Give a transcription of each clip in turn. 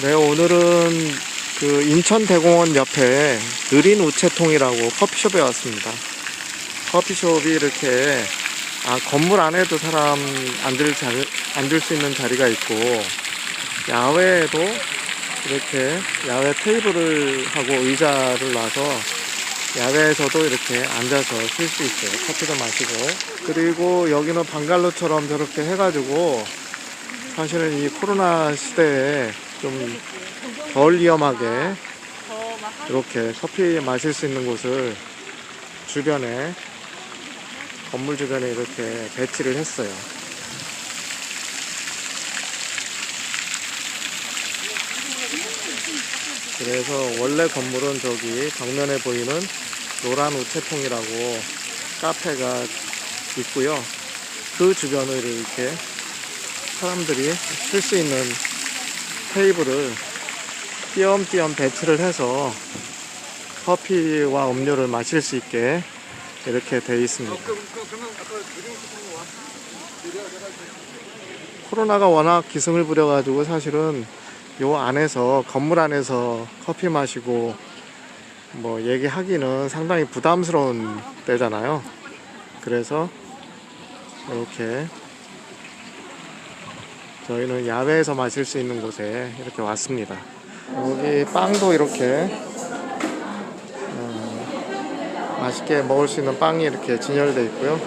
네, 오늘은 그 인천대공원 옆에 느린 우체통이라고 커피숍에 왔습니다. 커피숍이 이렇게 아, 건물 안에도 사람 앉을, 자, 앉을 수 있는 자리가 있고 야외에도 이렇게 야외 테이블을 하고 의자를 놔서 야외에서도 이렇게 앉아서 쉴 수 있어요. 커피도 마시고. 그리고 여기는 방갈로처럼 저렇게 해가지고 사실은 이 코로나 시대에 좀 덜 위험하게 이렇게 커피 마실 수 있는 곳을 주변에 건물 주변에 이렇게 배치를 했어요. 그래서 원래 건물은 저기 정면에 보이는 노란 우체통이라고 카페가 있고요. 그 주변을 이렇게 사람들이 쉴수 있는 테이블을 띄엄띄엄 배치를 해서 커피와 음료를 마실 수 있게 이렇게 돼 있습니다. 코로나가 워낙 기승을 부려가지고 사실은 요 안에서 건물 안에서 커피 마시고 뭐 얘기하기는 상당히 부담스러운 때잖아요. 그래서 이렇게 저희는 야외에서 마실 수 있는 곳에 이렇게 왔습니다. 여기 빵도 이렇게 어, 맛있게 먹을 수 있는 빵이 이렇게 진열되어 있고요.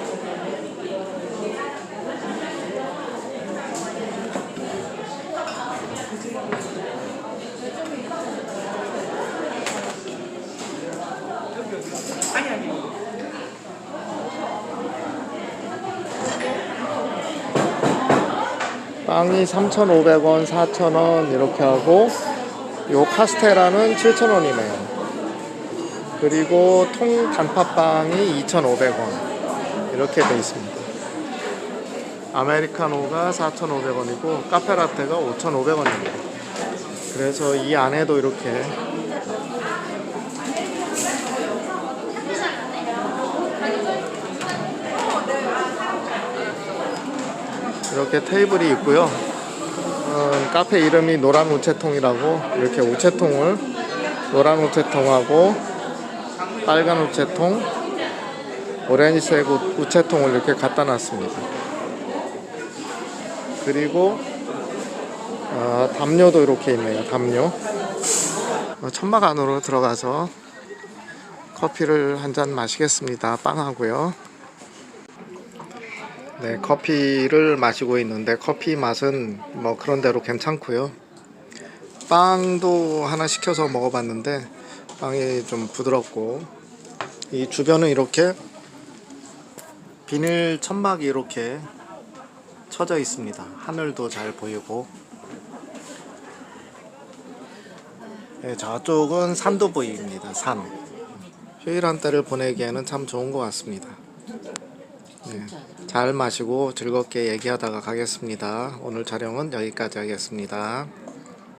빵이 3,500원, 4,000원 이렇게 하고 요 카스테라는 7,000원이네요. 그리고 통 단팥빵이 2,500원 이렇게 돼 있습니다. 아메리카노가 4,500원이고 카페라테가 5,500원입니다. 그래서 이 안에도 이렇게 이렇게 테이블이 있고요. 어, 카페 이름이 노란 우체통이라고 이렇게 우체통을 노란 우체통하고 빨간 우체통, 오렌지색 우- 우체통을 이렇게 갖다 놨습니다. 그리고 어, 담요도 이렇게 있네요. 담요. 어, 천막 안으로 들어가서 커피를 한 잔 마시겠습니다. 빵하고요. 네, 커피를 마시고 있는데 커피 맛은 뭐 그런 대로 괜찮고요. 빵도 하나 시켜서 먹어봤는데 빵이 좀 부드럽고 이 주변은 이렇게 비닐 천막이 이렇게 쳐져 있습니다. 하늘도 잘 보이고 네, 저쪽은 산도 보입니다. 산. 휴일 한 때를 보내기에는 참 좋은 것 같습니다. 네, 잘 마시고 즐겁게 얘기하다가 가겠습니다. 오늘 촬영은 여기까지 하겠습니다.